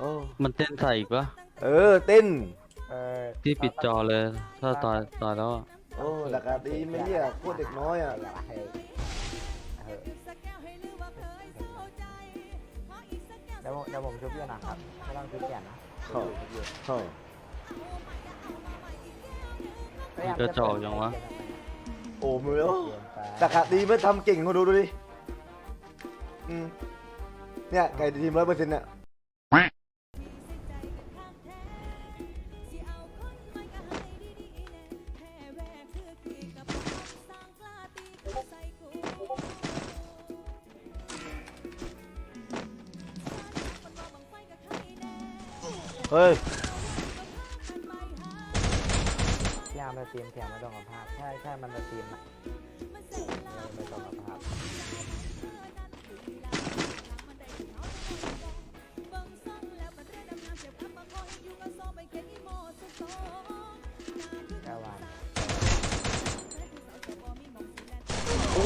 โอ้มันเต้นใส่อีกปะเออเต้นเออพี่ปิดจอเลย ถ้าตายตายแล้วอะโอ้ราคาดีไม่เรียกโคตรเด็กน้อยอะเฮ้ยเฮ้ยเดี๋ยวผมเดี๋ยวผมชุบอยู่นะครับไม่ต้องชุบแขนนะเข้าเข้ามีกระจอกยังวะ โอ้มือโอ้เกินไปราคาดีไม่ทำเก่งเขาดูดูดิอืมเนี่ยไก่ทีมร้อยเปอร์เซ็นต์เนี่ย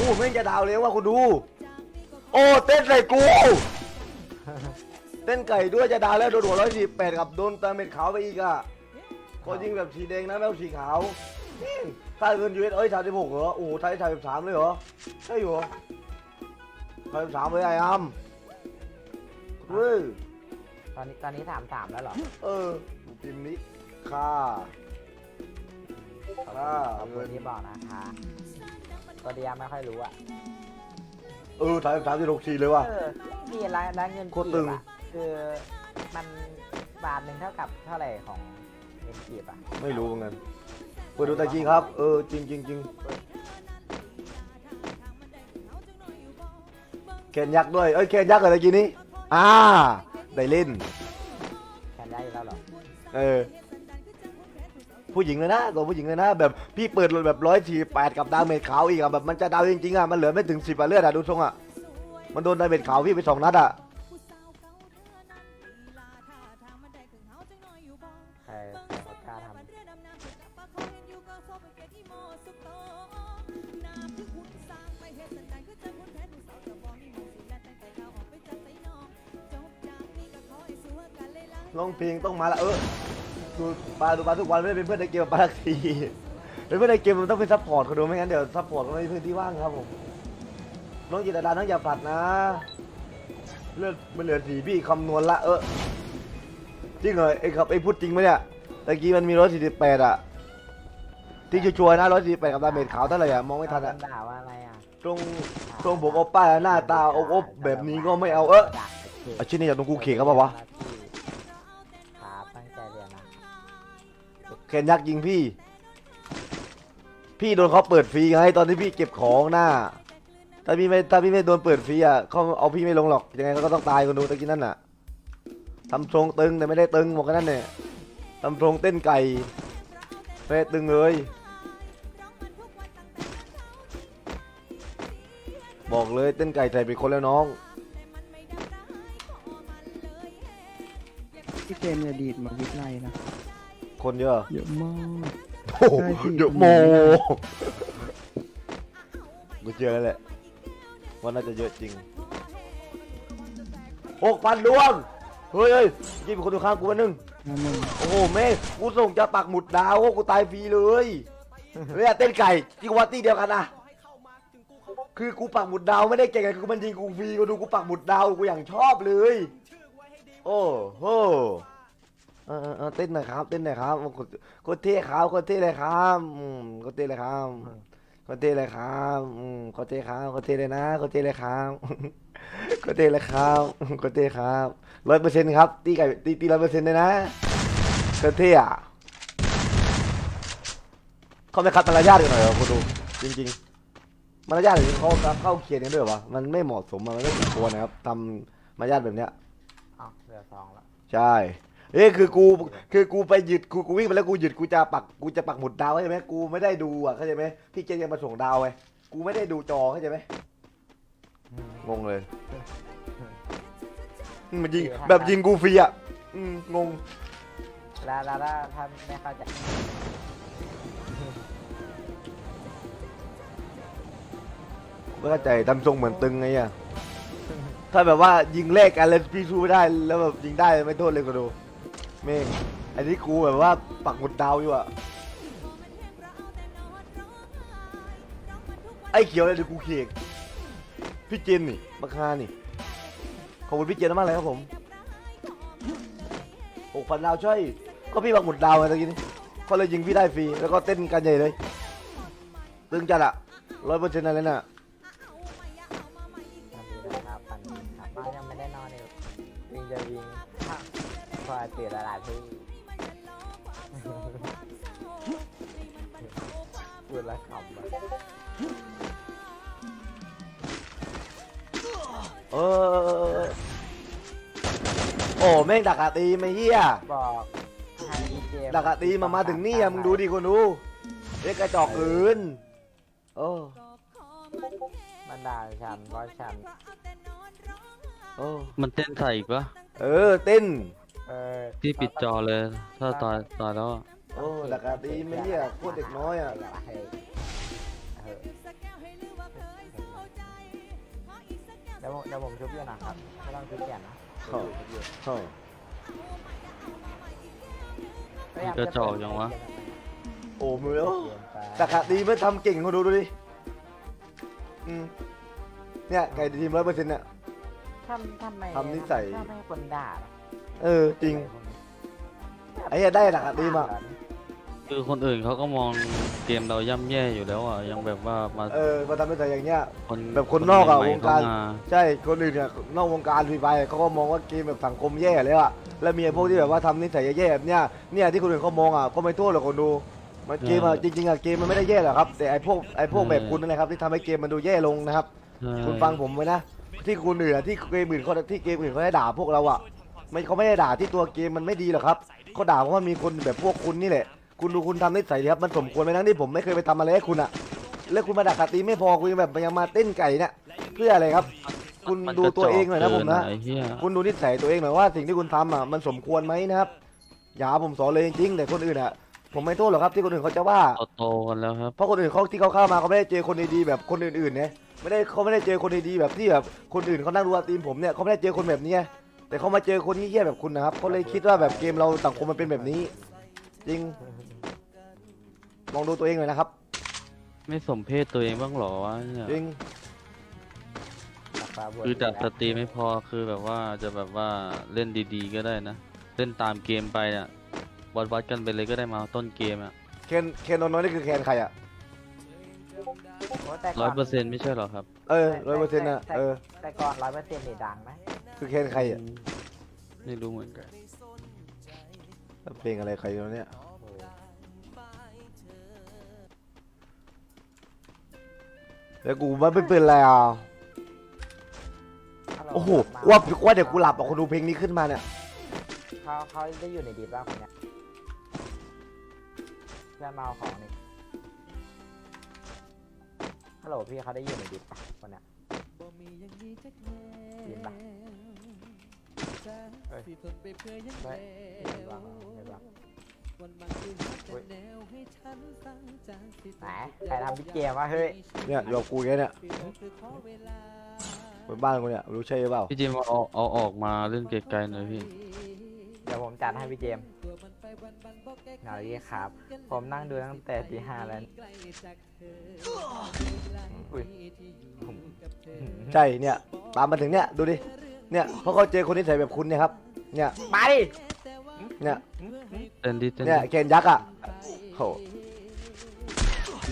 โอ้ไม่งจะดาวเลยว่าคุณดู โอ้เต้นใส่กู เต้นไก่ด้วยจะดาวแล้วโดนหัวร้อยสี่แปดกับโดนตาเม็ดขาวไปอีกอะก็ยิงแบบสีแดงนะแล้วสีขาวนี่ถ้าเกินยูเอสเอ้ยสามสิบหกเหรอโอ้โหไทยสามสิบสามเลยเหรอใช่เหรอสามสิบสามเลยไอ้อัมเฮ้ยตอนนี้ตอนนี้สามสามแล้วเหรอ เออพิมพ์นี้ค่าขอบคุณอ่าขอบคุณที่บอกนะคะ ตัวเดียวไม่ค่อยรู้อะเออสามสิบสามสิบหกทีเลยว่ะ เออนี่ร้านร้านเงินโคตรตึงกีบอะคือมันบาทหนึ่งเท่ากับเท่าไหร่ของเงินกีบอะไม่รู้เหมือนกันเปิดดูแต่จริงครับ เออจริงจริงจริงแขนยักษ์ด้วย เอ้ยแขนยักษ์อะไรกินนี้ อ่า ได้เล่น แคนได้แล้วเหรอ เออ ผู้หญิงเลยนะตัวผู้หญิงเลยนะ แบบพี่เปิดแบบร้อยสี่แปดกับดาเมจขาวอีกอะแบบมันจะดาวจริงๆอะมันเหลือไม่ถึงสิบอะเลือดอะดูทรงอะมันโดนดาเมจขาวพี่ไปสองนัดอะใครใครเขากล้าทำ ร้องเพลงต้องมาละเออ ดูปลาดูปลาทุกวันไม่ได้เป็นเพื่อนในเกมกับปลาทักทีเป็นเพื่อนในเกมมันต้องเป็นซัพพอร์ตเขาดูไม่งั้นเดี๋ยวซัพพอร์ตมันไม่มีพื้นที่ว่างครับผมน้องจิตรดาน้องอย่าผลัดนะ เลือดมันเหลือสีพี่คำนวณละเออจริงเหรอไอ้ครับไอ้พูดจริงไหมเนี่ยตะกี้มันมีร้อยสี่สิบแปดอะที่ชัวร์ๆนะร้อยสี่สิบแปดกับดาเมจขาวเท่าไหร่อะมองไม่ทันอะโดด่าว่าอะไรอะตรงตรงผมเอาป้ายหน้าตาอบอบแบบนี้ก็ไม่เอาเอออาชิ้นนี้จากตรงกูเขกครับปะวะ นยักยิงพี่ พี่โดนเขาเปิดฟรีไงตอนที่พี่เก็บของหน้า ถ้าพี่ไม่ถ้าพี่ไม่โดนเปิดฟรีอะเขาเอาพี่ไม่ลงหรอกยังไงเขาก็ต้องตายคนดูตะกี้นั่นน่ะทำทรงตึงแต่ไม่ได้ตึงบอกกันนั่นเนี่ยทำทรงเต้นไก่ไม่ได้ตึงเลย บอกเลยเต้นไก่ใส่เป็นคนแล้วน้องพี่เกมเนี่ยดีดมาวิทย์ไล่นะ คนเยอะเยอะมากโอ้โหใช่สิเยอะโมกูเจอแล้วแหละว่าน่าจะเยอะจริงหกพันดวงเฮ้ยเฮ้ยยี่เป็นคนดูข้างกูวันนึงนั่นนึงโอ้โหแม่กูส่งจะปักหมุดดาวโอ้กูตายฟรีเลยเฮ้ยเต้นไก่จิกวัตตี้เดียวกันนะคือกูปักหมุดดาวไม่ได้เก่งไงคือมันยิงกูฟรีกูดูกูปักหมุดดาวกูอย่างชอบเลย โอ้โห เออเออเออเต้นหน่อยครับเต้นหน่อยครับโคตรโคตรเท่ครับโคตรเท่เลยครับอืมโคตรเท่เลยครับโคตรเท่เลยครับอืมโคตรเท่ครับโคตรเท่เลยนะโคตรเท่เลยครับโคตรเท่เลยครับโคตรเท่ครับร้อยเปอร์เซ็นต์ครับตีไก่ตีตีร้อยเปอร์เซ็นต์เลยนะโคตรเท่อะเขาไม่คัดมารยาทกันหน่อยเหรอคุณดูจริงๆมารยาทหรือเขาเข้าเขียนกันด้วยเหรอวะมันไม่เหมาะสมอะมันไม่สมควรนะครับทำมารยาทแบบเนี้ยเอ้าเหลือสองแล้วใช่ เอ้ยคือกูคือกูไปหยุดกูกูวิ่งไปแล้วกูหยุดกูจะปักกูจะปักหมุดดาวเข้าใจไหมกูไม่ได้ดูอะเข้าใจไหมพี่เจนยังมาส่งดาวไงกูไม่ได้ดูจอเข้าใจไหมงงเลยอืมมันยิงแบบยิงกูฟรีอะอืมงงแล้วแล้วแล้วถ้าไม่เข้าใจไม่เข้าใจทำทรงเหมือนตึงไงอะทถ้าแบบว่ายิงเลขกันแล้วพี่สู้ไม่ได้แล้วแบบยิงได้ไม่โทษเลยก็ดู เมงอันนี้กูแบบว่าปักหมุดดาวอยู่อะไอ้เขียวเลยเดี๋ยวกูเขียกพี่เจนนี่บักฮานี่ ขอบคุณพี่เจนมากเลยครับผมหกพันดาวช่วย ก็พี่ปักหมุดดาวไงตะกี้นี้เขาเลยยิงพี่ได้ฟรี แล้วก็เต้นกันใหญ่เลย ตึงจัดอะร้อยเปอร์เซ็นต์อะไรน่ะ พูดแล้วขำอะเออ โอ้แม่งดักอาตีไม่เฮียบอกให้ดีเจดักอาตีมามาถึงนี่อะมึงดูดิคนดูเล็กกระจอกอื่นโอ้มันด่าฉันเพราะฉัน โอ้มันเต้นใส่อีกปะเออเต้น เออพี่ปิดจอเลย ถ้าตายตายแล้วอะ โอ้ดักอาตีไม่เฮียโคตรเด็กน้อยอะเฮ้ยเออเดี๋ยวผมเดี๋ยวผมชุบอยู่นะครับไม่ต้องชุบแก่นนะเข้าเข้ามันกระจอกยังวะ โอ้มือโอ้ดักอาตีไม่ทำเก่งคนดูดูดิอืมเนี่ยไก่ทีมร้อยเปอร์เซ็นต์เนี่ยทำทำไมทำนิสัยชอบให้คนด่าล่ะเออจริง ไอ้เหี้ยได้ดักอาตีมาคือคนอื่นเขาก็มองเกมเราย่ำแย่อยู่แล้วอะยังแบบว่ามาเออมาทำนิสัยอย่างเงี้ย คนแบบคนนอกอะใหม่วงการ เข้มใช่ คนอื่นเนี่ยนอกวงการฟรีไฟเขาก็มองว่าเกมแบบสังคมแย่แล้วอะแล้วมีไอ้พวกที่แบบว่าทำนิสัยแย่ๆแบบเนี้ย เนี่ยที่คนอื่นเขามองอะก็ไม่โทษหรอกคนดู มันเกมอะจริงๆอะเกมมันไม่ได้แย่หรอกครับ แต่ไอ้พวกไอ้พวกแบบคุณนั่นแหละครับที่ทำให้เกมมันดูแย่ลงนะครับ ใช่คุณฟังผมไว้นะ ที่คุณอื่นอะที่เกมอื่นเขาที่เกมอื่นเขาได้ด่าพวกเราอะไม่เขาไม่ได้ด่าที่ตัวเกมมันไม่ดีหรอกครับ เขาด่าเพราะมันมีคนแบบพวกคุณนี่แหละ คุณดูคุณทำนิสัยดิครับมันสมควรไหมทั้งที่ผมไม่เคยไปทำอะไรให้คุณอะแล้วคุณมาด่าคาตีไม่พอคุณยังแบบยังมาเต้นไก่เนี่ยเพื่ออะไรครับ คุณมันดูตัวเองหน่อยนะกผระจมกนะเกิไอ้เหี้ยคุณดูนิสัยตัวเองหน่อยว่าสิ่งที่คุณทำอะมันสมควรไหมนะครับ อย่าหาผมสอนเลยจริงๆแต่คนอื่นอะผมไม่โทษหรอกครับที่คนอื่นเขาจะว่าเราโตกันแล้วครับเพราะคนอื่นเขาที่เขาเข้ามาเขาไม่ได้เจอคนดีๆแบบคนอื่นๆเนี่ยไม่ได้เขาไม่ได้เจอคนดีๆแบบที่แบบคนอื่นเขานั่งดูทีมผมเนี่ยเขาไม่ได้เจอคนแบบนี้ไง แต่เขามาเจอคนที่เหี้ยแบบคุณนะครับเขาเลยคิดว่าแบบเกมเราสังคมมันเป็นแบบนี้ จริงมองดูตัวเองหน่อยนะครับ ไม่สมเพศตัวเองบ้างเหรอวะเนี่ยจริงดักปลาบวชคือดักสแล้วตรีไม่พอคือแบบว่าจะแบบว่าเล่นดีๆ ก็ได้นะ เล่นตามเกมไปอะวัดวัดๆกันไปเลยก็ได้มาต้นเกมอะเคนเคนน้อยๆนี่คือแคนใครอะโอ้แต่ก่ร้อยเปอร์เซ็นต์ไม่ใช่เหรอครับ เออร้อยเปอร์เซ็นต์นะเออแต่ก่อนร้อยเปอร์เซ็นต์นี่ดังไหม คือแคนใครอะไม่รู้เหมือนกันเพลงอะไรใครวะเนี่ยโอ้โหแล้วกูมันไม่เป็นไรอะฮัลโหลโอ้โหมาว่าว่าเดี๋ยวกูหลับอะคนดูเพลงนี้ขึ้นมาเนี่ยเขาเขาได้อยู่ในดีบ้างคนเนี้ยเพื่อนมาเอาของนี่ฮัลโหลพี่เขาได้อยู่ในดีป่ะคนเนี้ย ยินป่ะเอ้ยไม่ไม่บ้างไม่บ้างไหนใครทำพี่เกมวะเฮ้ยเนี่ยอยู่กับกูแค่เนี่ยบนบ้านกูเนี่ยรู้ใช่หรือเปล่าพี่จิมเอาเอาออกมาเล่นไกลๆหน่อยพี่เดี๋ยวผมจัดให้พี่เจมส์ เอาดีครับ ผมนั่งดูตั้งแต่ตีห้าแล้ว อุ้ยใช่เนี่ย ตามมาถึงเนี่ยดูดิ เนี่ยเพราะเขาเจอคนที่ใส่แบบคุณเนี่ยครับ เนี่ย มาดิ เนี่ยเต้นดิเต้นเนี่ยดิแคนยักษ์อะโห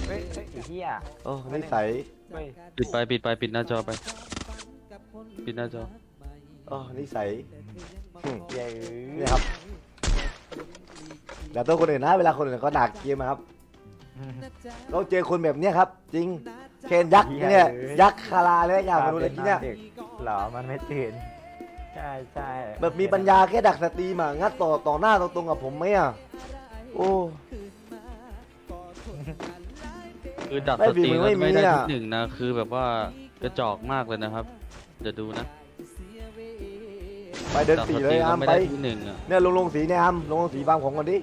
เฮ้ยเฮ้ยไอ้เหี้ยโอ้นิสัยเฮ้ยปิดไปปิดไปปิดหน้าจอไป ปิดหน้าจอ โอ้นิสัยอืมเย้เนี่ยครับ อย่าโทษคนอื่นนะ เวลาคนอื่นเขาด่าเกมอะครับ เราเจอคนแบบเนี้ยครับ จริงแคนยักษ์เนี่ยยักษ์คาราเลยอยากมาดูเลยทีเนี่ยดึกเหรอมันไม่ตื่น ใช่ใช่แบบมีปัญญาแค่ดักสตรีมอะงัดต่อต่อหน้าตรงๆกับผมไหมอะโอ้ คือดักไม่สตรีฝีมือแล้วไม่ไม่มีได้อะ ที่หนึ่งนะ คือแบบว่ากระจอกมากเลยนะครับ เดี๋ยวดูนะไปเดินดักสีสเลตรียแล้อาวมไม่ไปได้ที่หนึ่งอะเนี่ยลงลงสีเนี่ยอามลงลงสีบางของก่อนดิ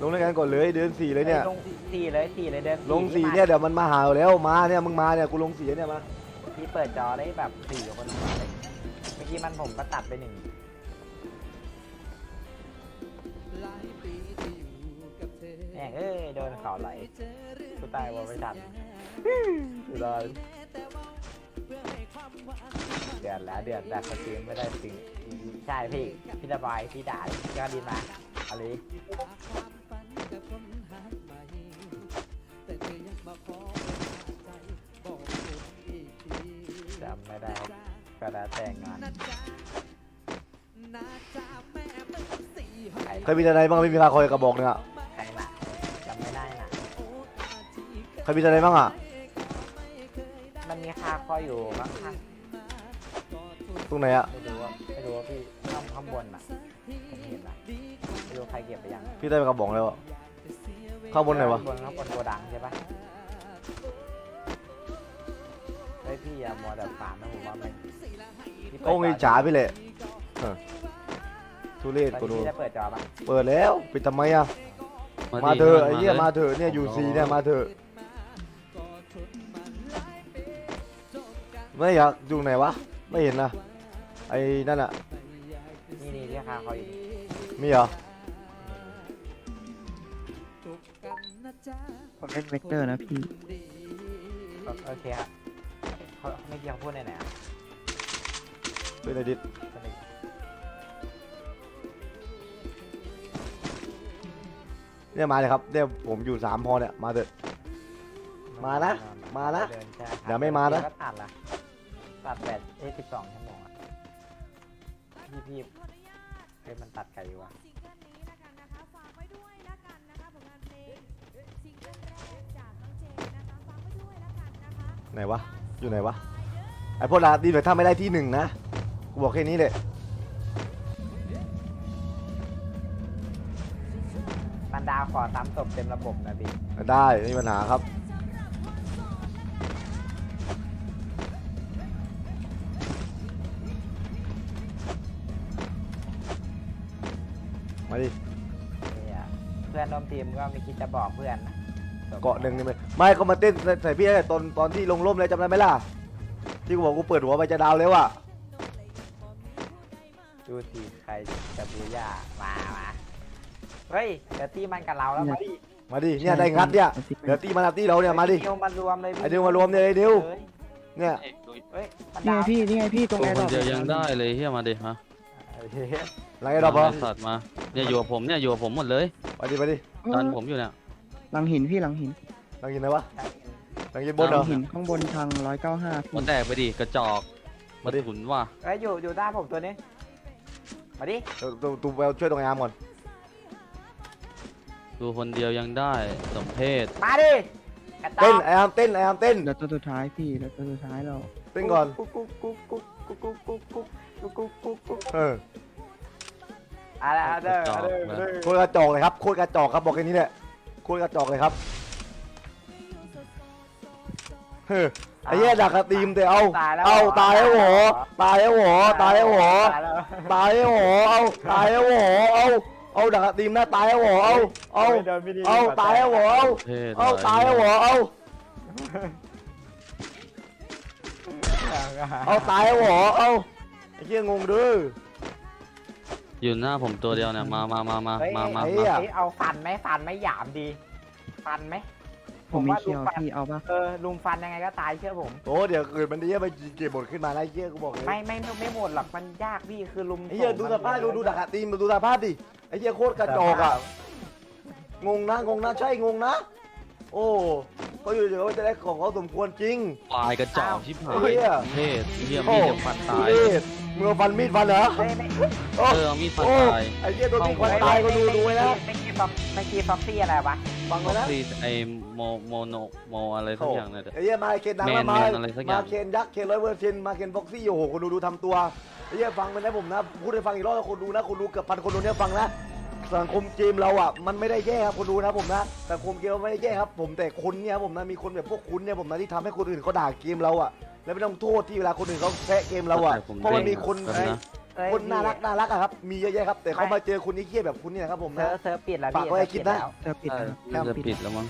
ลงด้วยกันก่อนเลยเดินสีเลยเนี่ย ลงสี่เลยสี่เลยเดินลงสีมาเนี่ยเดี๋ยวมันมาหาเราแล้วมาเนี่ยมึงมาเนี่ยกูลงสีเนี่ยมาพี่เปิดจอได้แบบสี่คนเลยอกี้มันผมก็ตัดไปหนึ่งแม่งเอ้ยโดนเขาไหลกูตายวอไม่ทันกูรอเดือดแล้วเดือดดักสตรีมไม่ได้สิงใช่พี่พี่ระบายพี่ด่าพี่ก็ดินมาเอะไร ก็แล้วแต่งานเคยมีอะไรบ้างไม่มีคาคอยกระบอกหนึงอะใครน่ะจำไม่ได้น่ะเคยมีอะไรบ้างอะมันมีคาคอยอยู่มั้งคะตรงไหนอะไม่รู้ว่าไม่รู้ว่าพี่ข้างข้างบนอะผมเห็นอะไม่รู้ใครเก็บไปยังพี่ได้ไปกระบอกแล้วอะเข้าบนไหนวะบนข้างบนโกดังใช่ปะเฮ้ยพี่อย่ามัวแต่ฝันนะผมว่ามันพี่เปิด โอ้ยจจ๋าพี่เลยเออทุเรศตอนกูนี้ดูพี่ได้เปิดจอปะเปิดแล้วปิดทำไมอะมาดิเถอะดิไอ้เหี้ยลมาเถอะเนี่ยอยู่ซีเนี่ยมาเถอะไม่อยากอยู่ไหนวะไม่เห็นนะไอ้นั่นอะนี่นี่ที่คาคอยอยู่มีเหรอผมเล่นเวกเตอร์นะพี่โอโอเคครับเขาไม่เกี่ยวพูดไหนไหน อะเป็นไอดิดเนี่ยมาเลยครับเนี่ยผมอยู่สามพอเนี่ยมาเถอะ มานะมานะเดิใช่ครับเดี๋ยวไม่มานะก็ตัดละตัดแปดเอ้สิบสองชั่วโมงอะพี่พี่เฮ้ยมันตัดไกลอยู่ว่ะซิงเกิลนี้แล้วกันนะคะฝากไว้ด้วยแล้วกันนะคะผลงานเพลงซิงเกิลแรกจากน้องเจนนะคะฝากไว้ด้วยแล้วกันนะคะไหนวะ อยู่ไหนวะ ไอพวกลาดีหน่อยถ้าไม่ได้ที่หนึ่งนะ กูบอกแค่นี้เลยมันดาวขอซ้ำศพเต็มระบบนะพี่ได้ไม่มีปัญหาครับ มาดิ เนี่ยเพื่อนร่วมทีมก็ไม่คิดจะบอกเพื่อนนะเกาะหนึ่งนี่ไหมไม่ก็มาเต้นใส่พี่ตอนตอนที่ลงร่มเลยจำได้ไหมล่ะ ที่กูบอกกูเปิดหัวไปจะดาวแล้วอะ ดูสิใครจะบูย่ามามาเฮ้ยเดี๋ยวที่มันกับเราแล้วมาดิมาดิเนี่ยได้งัดเนี่ยเดี๋ยวตีมาลับตีเราเนี่ยมาดิเดี๋ยวมารวมเลยพี่ไอเดียวมารวมเนี่ยไอเดียวฮ้เนี่ยเฮ้ยมันนี่ดาไงวพี่นี่ไงพี่ตรงตัวแอร์คดนอปเดียวยังได้เลยเฮียมาดิมาโอเคหลังไอ้ดอกเหรอไสัตว์มาเนี่ยอยู่กับผมเนี่ยอยู่กับผมหมดเลยมาดิมาดิดันผมอยู่เนี่ยหลังหินพี่หลังหินหลังยินไหนวะหลังยินบนหเหรลัองหินข้างบนทางร้อยเก้าห้ามาแตกไปดิกระจอกมามาดิถุนว่ะเฮ้ยอยู่อยู่หน้าผมตัวนี้ มาดิเดี๋ยวตูตูไปเอาช่วยตรงไอ้อาร์มก่อนดูคนเดียวยังได้สมเพศมาดิกระเต้นต๊อบไอ้อาร์มเต้นไอ้อาร์มเต้นแล้วตัวสุดท้ายพี่แล้วตัวสุดท้ายเราเต้นก่อนกุ๊กกุ๊กกุ๊กกุ๊กกุ๊กกุ๊กกุ๊กกุ๊กกุ๊กกุ๊กกุ๊กกุ๊กเอออะไรอะเด้ออะเด้ออะเด้อโคตรกระจอกเลยครับโคตรกระจอกครับบอกแค่นี้แหละโคตรกระจอกเลยครับเฮ้ย ไอ้เหี้ยดักกระตีมแต่เอาตายแล้วเอาตายแล้วโหตายแล้วโหตายแล้วโหตายแล้วตายแล้วโหเอาตายแล้วโหเอาเอาดักกระตีมหน้าตายแล้วโหเอาเอาโดนไม่ดีเอาตายแล้วโหเอาเพศเอาตายแล้วโหเอาเอาตายแล้วโหเอาไอ้เหี้ยงงเด้ออยู่หน้าผมตัวเดียวเนี่ยมามามามาเฮ้ยมามาไอ้มาเหี้ยเฮ้ยเอาฟันไหมฟันไหมหยามดี ฟันไหม ผมมีเคียวว่าลุงฟันพี่เอาปะเออลุงฟันยังไงก็ตายเชื่อผม โอ้เดี๋ยวเกิดมันดีไปเก็บบทขึ้นมาแล้วไอ้เหี้ยกูบอกเลยไม่ไม่ไม่ไม่หมดหรอกมันยากพี่คือลุมไอ้เหี้ยดูสภาพดูดูดักกระตีมดูสภาพดิไอ้เหี้ยโคตรกระจอกอะงงนะงงนะใช่งงนะ โอ้เขาอยู่เดี๋ยวจะได้ของเขาสมควรจริงปลายกระจอกชิบหายเหี้ยเพศเฮียมีดจะฟันตายเฮ้มึงเอาฟันมีดฟันเหรอไม่ไม่โอ้เออเอามีดฟันโอ้ตายไอ้เหี้ยตัวนี้คนตายก็ดูดูไว้นะไม่กี้ฟ็อกไม่กี้ฟ็อกซี่อะไรวะ ฟังไว้นะ ซีไอ โมโมโนโมอะไรสักอย่างเนี่ยไอ้เหี้ยมาเคนดังแมมานมาแมนอะไรสักอย่าง มาเคนยักษ์เคนร้อยเปอร์เซ็นต์มาเคนฟ็อกซี่โอ้โหคนดูดูทำตัวไอ้เหี้ยฟังไปนะผมนะพูดให้ฟังอีกรอบนะคนดูนะคนดูเกือบพันคนดูเนี่ยฟังนะสังคมเกมเราอะมันไม่ได้แย่ครับคนดูนะผมนะสังคมเกมเราไม่ได้แย่ครับ ผมแต่คนเนี่ยผมนะมีคนแบบพวกคุณเนี่ยผมนะที่ทำให้คนอื่นเขาด่าเกมเราอะ แล้วไม่ต้องโทษที่เวลาคนอื่นเขาแซะเกมเราอะแต่ผมเพราะมันมีคนเด้งไอ้นะ เอ้ยคนน่ารักน่ารักอะครับมีเยอะแยะครับแต่เขาไม่มาเจอคนนี้เครียดแบบคุณนี่นะครับผมเซินะ ร์ฟเซิร์ฟปิดแล้วฝากไว้ให้คิดนะ เซิร์ฟปิดแล้วเธอปิดเอนะอน่าจะปิดแล้วมั้ง